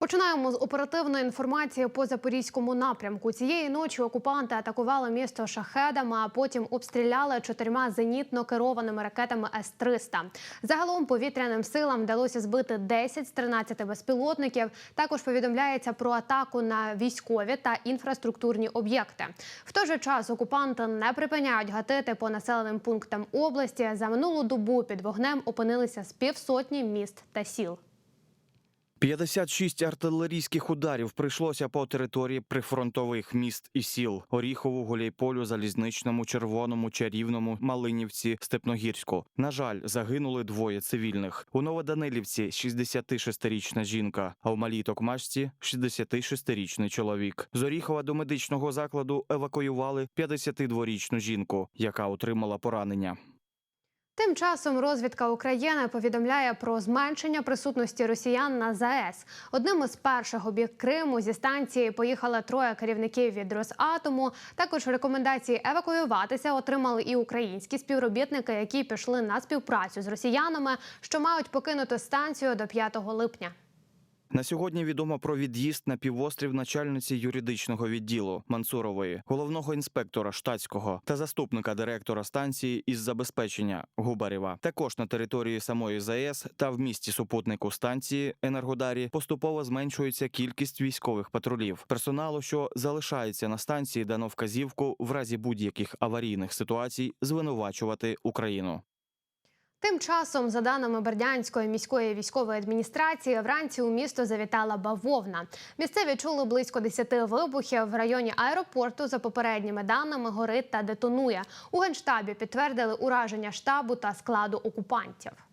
Починаємо з оперативної інформації по запорізькому напрямку. Цієї ночі окупанти атакували місто шахедами, а потім обстріляли чотирма зенітно керованими ракетами С-300. Загалом повітряним силам вдалося збити 10 з 13 безпілотників. Також повідомляється про атаку на військові та інфраструктурні об'єкти. В той же час окупанти не припиняють гатити по населеним пунктам області. За минулу добу під вогнем опинилися з півсотні міст та сіл. 56 артилерійських ударів прийшлося по території прифронтових міст і сіл: Оріхову, Гуляйполю, Залізничному, Червоному, Чарівному, Малинівці, Степногірську. На жаль, загинули двоє цивільних. У Новоданилівці 66-річна жінка, а в Малій Токмачці 66-річний чоловік. З Оріхова до медичного закладу евакуювали 52-річну жінку, яка отримала поранення. Тим часом розвідка України повідомляє про зменшення присутності росіян на ЗАЕС. Одним із перших обіг Криму зі станції поїхали троє керівників від Росатому. Також рекомендації евакуюватися отримали і українські співробітники, які пішли на співпрацю з росіянами, що мають покинути станцію до 5 липня. На сьогодні відомо про від'їзд на півострів начальниці юридичного відділу Мансурової, головного інспектора штатського та заступника директора станції із забезпечення Губарєва. Також на території самої ЗАЕС та в місті супутнику станції Енергодарі поступово зменшується кількість військових патрулів. Персоналу, що залишається на станції, дано вказівку в разі будь-яких аварійних ситуацій звинувачувати Україну. Тим часом, за даними Бердянської міської військової адміністрації, вранці у місто завітала бавовна. Місцеві чули близько 10 вибухів в районі аеропорту. За попередніми даними горить та детонує. У генштабі підтвердили ураження штабу та складу окупантів.